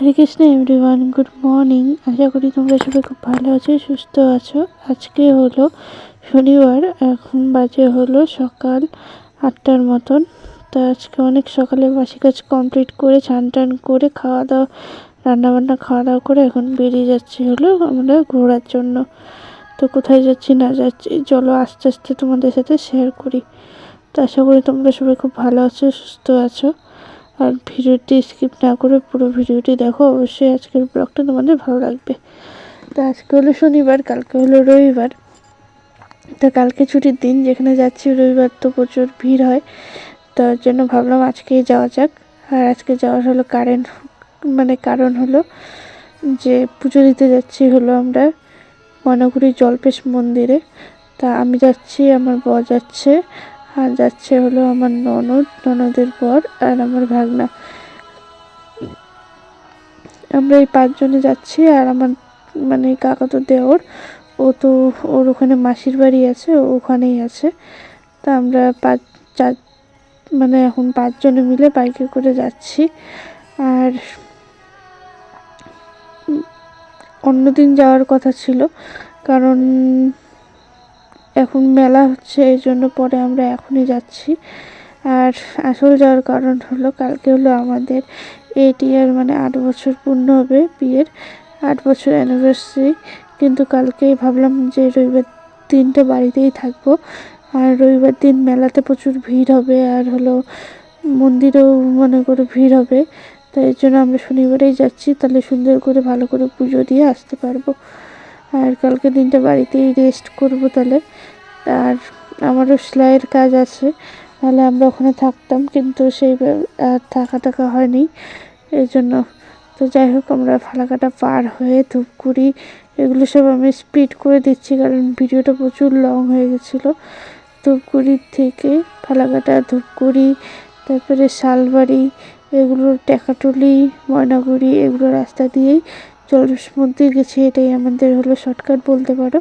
Hare Krishna everyone good morning আশা করি তোমরা সবাই খুব ভালো আছো, সুস্থ আছো। আজকে হলো শনিবার, এখন বাজে হলো সকাল আটটার মতন। তো আজকে অনেক সকালে বাসি কাজ কমপ্লিট করে চান টান করে, খাওয়া দাওয়া, রান্নাবান্না, খাওয়া দাওয়া করে এখন বেরিয়ে যাচ্ছি হলো আমরা ঘোরার জন্য। তো কোথায় যাচ্ছি না যাচ্ছি, চলো আস্তে আস্তে তোমাদের সাথে শেয়ার করি। তো আশা করি তোমরা সবাই খুব ভালো আছো, সুস্থ আছো। আর ভিডিওটি স্কিপ না করে পুরো ভিডিওটি দেখো। অবশ্যই আজকের ব্লগটা তোমাদের ভালো লাগবে। তো আজকে হলো শনিবার, কালকে হলো রবিবার। তো কালকে ছুটির দিন, যেখানে যাচ্ছি রবিবার তো প্রচুর ভিড় হয়। তার জন্য ভাবলাম আজকেই যাওয়া যাক। আর আজকে যাওয়ার হলো কারেন্ট মানে কারণ হলো যে পুজো দিতে যাচ্ছি হলো আমরা মনাগুড়ি জলপেশ মন্দিরে। তা আমি যাচ্ছি, আমার বর যাচ্ছে। আর যাচ্ছে হলো আমার ননদ, ননদের পর আর আমার ভাগনা। আমরা এই পাঁচজনে যাচ্ছি আর আমার মানে কাকা কাকাতো দেওর, ও তো ওর ওখানে মাসির বাড়ি আছে ওখানেই আছে। তা আমরা পাঁচ, চার মানে এখন পাঁচজনে মিলে বাইকে করে যাচ্ছি। আর অন্যদিন যাওয়ার কথা ছিল, কারণ এখন মেলা হচ্ছে, এই জন্য পরে আমরা এখনই যাচ্ছি। আর আসল যাওয়ার কারণ হলো, কালকে হলো আমাদের এইট ইয়ার মানে আট বছর পূর্ণ হবে বিয়ের, আট বছর অ্যানিভার্সারি কিন্তু কালকে ভাবলাম যে রবিবার দিনটা বাড়িতেই থাকব। আর রবিবার দিন মেলাতে প্রচুর ভিড় হবে, আর হলো মন্দিরেও মনে করে ভিড় হবে। তাই জন্য আমরা শনিবারেই যাচ্ছি, তাহলে সুন্দর করে ভালো করে পুজো দিয়ে আসতে পারব। আর কালকে দিনটা বাড়িতেই রেস্ট করব তাহলে। আর আমারও সেলাইয়ের কাজ আছে, তাহলে আমরা ওখানে থাকতাম, কিন্তু সেই আর থাকা টাকা হয়নি, এই জন্য। তো যাই হোক, আমরা ফালাকাটা পার হয়ে ধূপগুড়ি এগুলো সব আমি স্পিড করে দিচ্ছি, কারণ ভিডিওটা প্রচুর লং হয়ে গেছিল। ধূপগুড়ির থেকে ফালাকাটা ধূপগুড়ি তারপরে শালবাড়ি এগুলোর টেকাটুলি, ময়নাগুড়ি, এগুলো রাস্তা দিয়েই জলস মন্দির গেছি, এটাই আমাদের হলো শর্টকাট বলতে পারো।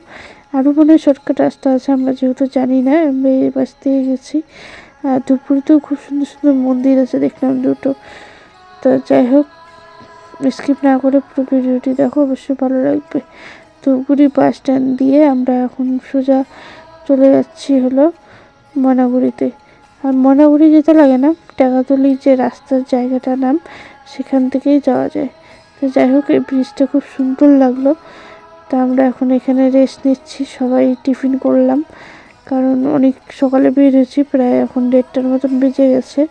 আরও মনে হয় শর্টকাট রাস্তা আছে, আমরা যেহেতু জানি না, আমরা এই বাস দিয়ে গেছি। আর দুপুরেতেও খুব সুন্দর সুন্দর মন্দির আছে, দেখলাম দুটো। তো যাই হোক স্কিপ না করে পুরো ভিডিওটি দেখো, অবশ্যই ভালো লাগবে। ধূপগুড়ি বাস স্ট্যান্ড দিয়ে আমরা এখন সোজা চলে যাচ্ছি হলো মনাগুড়িতে। আর মনাগুড়ি যেতে লাগে না টাকাতলি যে রাস্তার জায়গাটার নাম, সেখান থেকেই যাওয়া যায়। তো যাই হোক, এই ব্রিজটা খুব সুন্দর লাগল। তা আমরা এখন এখানে রেস্ট নিচ্ছি। সবাই টিফিন করলাম। কারণ অনেক সকালে বের হয়েছি, প্রায় এখন দেড়টার মতন বেজে গেছে।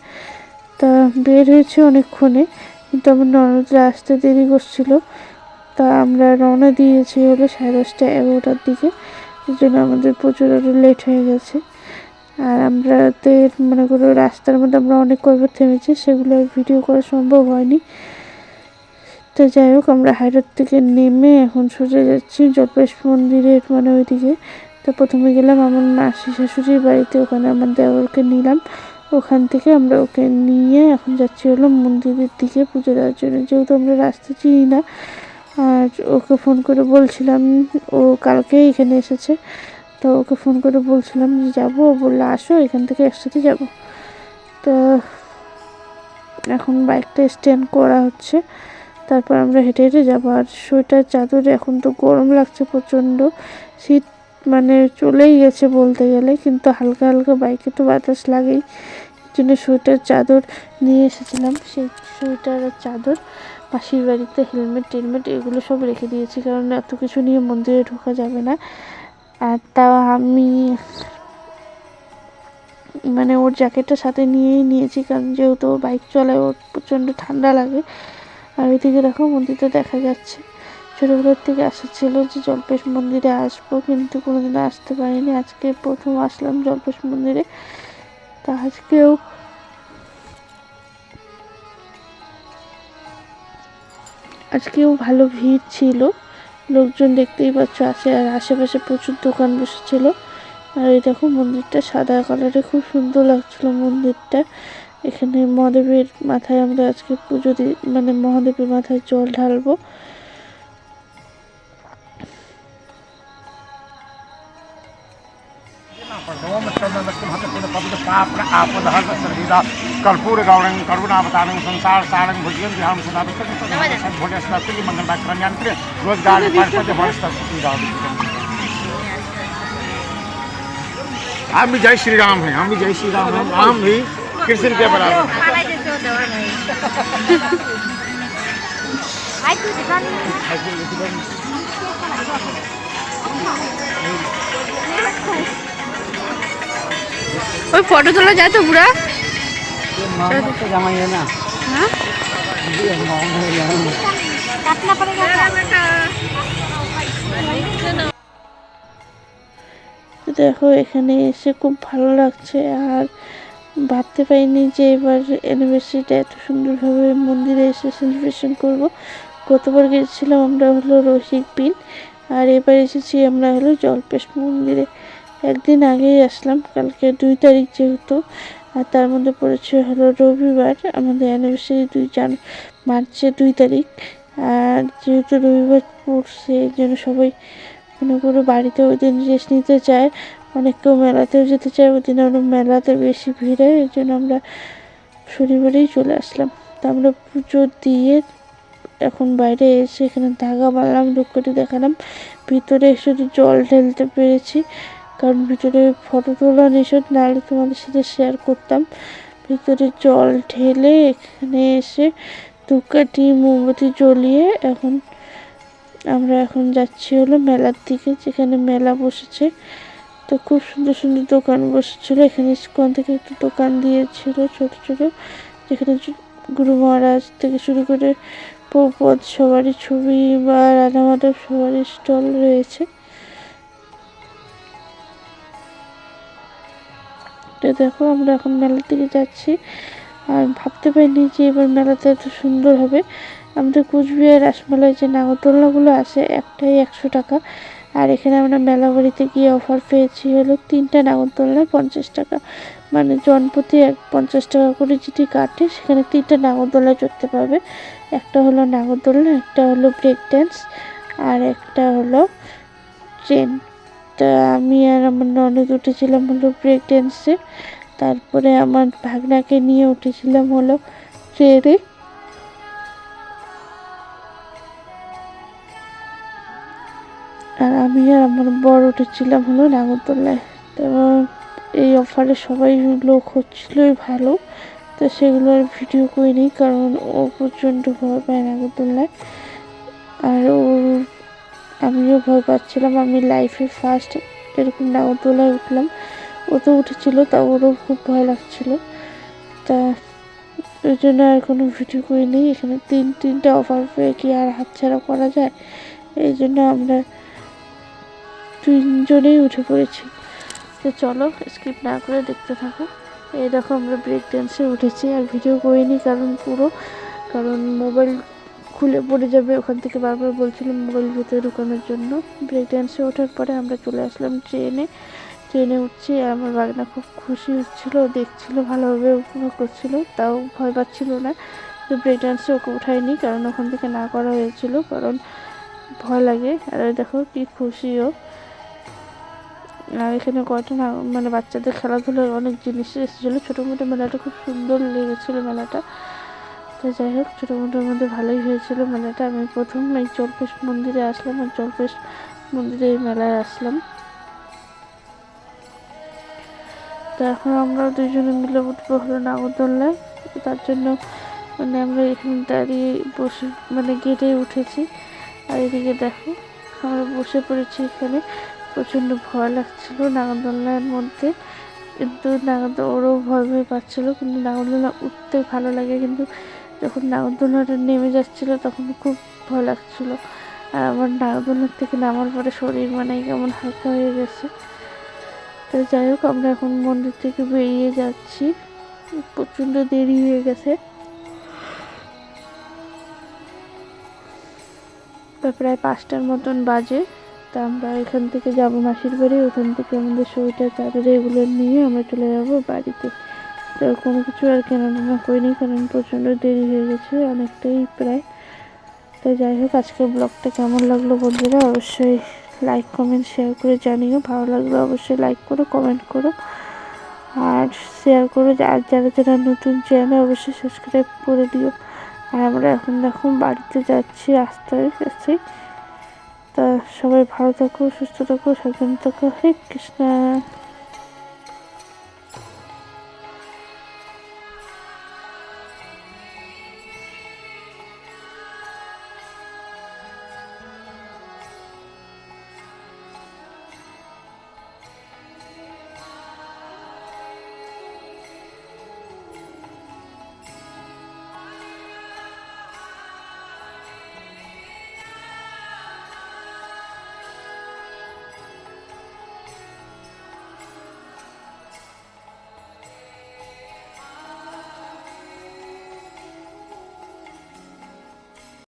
তা বের হয়েছে অনেকক্ষণে, কিন্তু আমার ননদরা আসতে দেরি করছিল। তা আমরা রওনা দিয়েছি হলো সাড়ে দশটা এগারোটার দিকে। এই জন্য আমাদের প্রচুর আরও লেট হয়ে গেছে। আর আমরা মনে করো রাস্তার মধ্যে আমরা অনেক কয়বার থেমেছি, সেগুলো ভিডিও করা সম্ভব হয়নি। তো যাই হোক, আমরা হাইরোড থেকে নেমে এখন সোজা যাচ্ছি জলপেশ মন্দিরের মানে ওইদিকে। তো প্রথমে গেলাম আমার মাসি শাশুড়ির বাড়িতে, ওখানে আমার দেওরকে নিলাম। ওখান থেকে আমরা ওকে নিয়ে এখন যাচ্ছি হলো মন্দিরের দিকে পুজো দেওয়ার জন্য। যেহেতু আমরা রাস্তা চিনি না, আর ওকে ফোন করে বলছিলাম, ও কালকে এখানে এসেছে। তো ওকে ফোন করে বলছিলাম যে যাব বলল, আসো, এখান থেকে একসাথে যাব। তো এখন বাইকটা স্ট্যান্ড করা হচ্ছে। তারপর আমরা হেঁটে হেঁটে যাব। আর সোয়েটার চাদর এখন তো গরম লাগছে প্রচণ্ড। শীত মানে চলেই গেছে বলতে গেলে, কিন্তু হালকা হালকা বাইকে তো বাতাস লাগেই। জন্য সোয়েটার চাদর নিয়ে এসেছিলাম। সেই সোয়েটার আর চাদর, পাশের বাড়িতে হেলমেট, টেলমেট এগুলো সব রেখে দিয়েছি, কারণ এত কিছু নিয়ে মন্দিরে ঢোকা যাবে না। আর তাও আমি মানে ওর জ্যাকেটটা সাথে নিয়েই নিয়েছি, কারণ যেহেতু বাইক চলায় ওর প্রচণ্ড ঠান্ডা লাগে। আর ওইদিকে দেখো মন্দিরটা দেখা যাচ্ছে। ছোটোবেলার থেকে আসা ছিল যে জল্পেশ মন্দিরে আসব, কিন্তু কোনোদিনও আসতে পারিনি। আজকে প্রথম আসলাম জল্পেশ মন্দিরে। তা আজকেও আজকেও ভালো ভিড় ছিল। লোকজন দেখতেই পাচ্ছ আছে, আর আশেপাশে প্রচুর দোকান বসেছিল। আর এই দেখো মন্দিরটা সাদা কালারে খুব সুন্দর লাগছিল মন্দিরটা। এখানে মহাদেবের মাথায় আমরা আজকে পুজো দিই মানে মহাদেবের মাথায় জল ঢালবো पाप आपद कर्पूर गौरंग करुणावतारंग संसार सारंग भुजगं ध्यान सदा भोले सदा मंगल कल्याण रोजगार पार्षद वर्ष हम भी जय श्री राम हैं हम भी जय श्री राम हैं राम भी কৃষ্ণ পেপার ওই ফটো তোলা যায় তো বুড়া জামাই না হ্যাঁ দেখো এখানে এসে খুব ভালো লাগছে আর ভাবতে পারিনি যে এবার অ্যানিভার্সারিটা এত সুন্দরভাবে মন্দিরে এসে সেলিব্রেশন করব। গতবার গেছিলাম আমরা হলো রসিক পিন আর এবার এসেছি আমরা হলো জলপেশ মন্দিরে। একদিন আগেই আসলাম, কালকে দুই তারিখ যেহেতু, আর তার মধ্যে পড়েছে হলো রবিবার, আমাদের অ্যানিভার্সারি দুই জান মার্চের দুই তারিখ। আর যেহেতু রবিবার পড়ছে, এই জন্য সবাই মনে করো বাড়িতে ওই দিন রেস্ট নিতে চায়। অনেক কেউ মেলাতেও যেতে চায়, ওই দিন আমরা মেলাতে বেশি ভিড় হয় এই জন্য আমরা শনিবারেই চলে আসলাম। তা আমরা পুজো দিয়ে এখন বাইরে এসে এখানে ধাগা বানলাম দুঃখটি দেখালাম। ভিতরে শুধু জল ঢেলতে পেরেছি, কারণ ভিতরে ফটো তোলা নিষেধ নাহলে তোমাদের সাথে শেয়ার করতাম। ভিতরে জল ঢেলে এখানে এসে ধূপকাঠি, মোমবাতি জ্বলিয়ে এখন আমরা এখন যাচ্ছি হলো মেলার দিকে, যেখানে মেলা বসেছে। তো খুব সুন্দর সুন্দর দোকান বসেছিল। এখানে ইস্কন থেকে একটু দোকান দিয়েছিল ছোট ছোট, যেখানে গুরু মহারাজ থেকে শুরু করে পৌপদ সবারই ছবি বা রাধা মাধব সবারই স্টল রয়েছে। তো দেখো আমরা এখন মেলার দিকে যাচ্ছি। আর ভাবতে পারিনি যে এবার মেলাতে এত সুন্দর হবে। আমাদের কুচবিহার রাসমেলায় যে নাগরদোলনাগুলো আছে, একটাই একশো টাকা। আর এখানে আমরা মেলা বাড়িতে গিয়ে অফার পেয়েছি হলো তিনটা নাগরদোলনায় পঞ্চাশ টাকা। মানে জনপ্রতি এক পঞ্চাশ টাকা করে যদি কাটে, সেখানে তিনটা নাগরদোলনায় চড়তে পারবে। একটা হলো নাগরদোলনা, একটা হলো ব্রেক ড্যান্স আর একটা হলো ট্রেন তা আমি আর আমার ননদ উঠেছিলাম হলো ব্রেক ড্যান্সে তারপরে আমার ভাগনাকে নিয়ে উঠেছিলাম হলো ট্রেনে আর আমি আর আমার বর উঠেছিলাম হলো নাগরদোলায়। তো এই অফারে সবাই লোক হচ্ছিলোই ভালো। তো সেগুলো আর ভিডিও করিনি কারণ ও প্রচণ্ড ভয় পায় নাগরদোলায়। আর ওর আমিও ভয় পাচ্ছিলাম। আমি লাইফে ফার্স্ট এরকম নাগরদোলায় উঠলাম। ও তো উঠেছিল, তা ওরও খুব ভয় লাগছিল। তা ওই জন্য আর কোনো ভিডিও করিনি। এখানে তিন, তিনটা অফার পেয়ে কি আর হাতছাড়া করা যায়? এই জন্য আমরা তিনজনেই উঠে পড়েছি। তো চলো স্কিপ না করে দেখতে থাকো। এই দেখো আমরা ব্রেক ড্যান্সে উঠেছি, আর ভিডিও করিনি কারণ পুরো, কারণ মোবাইল খুলে পড়ে যাবে। ওখান থেকে বারবার বলছিলাম মোবাইল ভিতরে ঢুকানোর জন্য। ব্রেক ড্যান্সে ওঠার পরে আমরা চলে আসলাম ট্রেনে ট্রেনে উঠছি, আমার বাগনা খুব খুশি হচ্ছিল, দেখছিল, ভালোভাবে উপভোগ করছিল, তাও ভয় পাচ্ছিল না। তো ব্রেক ড্যান্সে ওকে উঠাইনি কারণ ওখান থেকে না করা হয়েছিল, কারণ ভয় লাগে। আর দেখো কি খুশিও। আর এখানে কয়টা না মানে বাচ্চাদের খেলাধুলার অনেক জিনিস এসেছিল। ছোটো মোটো মেলাটা খুব সুন্দর লেগেছিলো মেলাটা। তো যাই হোক, ছোটো মোটোর মধ্যে ভালোই হয়েছিল মেলাটা। আমি প্রথম এই জলপেশ মন্দিরে আসলাম আর জলপেশ মন্দিরে এই মেলায় আসলাম। তো এখন আমরা দুজনে মিলে উঠবো হলো নাগরদোল্লায় তার জন্য মানে আমরা এখানে দাঁড়িয়ে বসে মানে গেটে উঠেছি। আর এদিকে দেখো, আমরা বসে পড়েছি এখানে। প্রচণ্ড ভয় লাগছিল নাগরদোলনার মধ্যে। কিন্তু নাগরদোলা ওরও ভয় ভয় পাচ্ছিলো, কিন্তু নাগরদোলনা উঠতে ভালো লাগে। কিন্তু যখন নাগরদোলনাটা নেমে যাচ্ছিল, তখন খুব ভয় লাগছিল। আর আমার নাগরদোলনার থেকে নামার পরে শরীর মানে কেমন হালকা হয়ে গেছে। তো যাই হোক, আমরা এখন মন্দির থেকে বেরিয়ে যাচ্ছি। প্রচণ্ড দেরি হয়ে গেছে। প্রায় পাঁচটার মতন বাজে। তা আমরা এখান থেকে যাব মাসির বাড়ি, ওখান থেকে আমাদের সোয়েটার চাদর এগুলো নিয়ে আমরা চলে যাব বাড়িতে। তো কোনো কিছু আর কেনাটেনা করিনি, কারণ প্রচণ্ড দেরি হয়ে গেছে অনেকটাই প্রায়। তো যাই হোক, আজকের ব্লগটা কেমন লাগল বন্ধুরা? অবশ্যই লাইক কমেন্ট শেয়ার করে জানিও। ভালো লাগলে অবশ্যই লাইক করো কমেন্ট করো। আর শেয়ার করো, আর যারা যারা নতুন চ্যানেল অবশ্যই সাবস্ক্রাইব করে দিও। আর আমরা এখন দেখুন বাড়িতে যাচ্ছি, রাস্তায় আছি। তা সবাই ভালো থাকো সুস্থ থাকো স্বাধীন থাকো। হে কৃষ্ণা।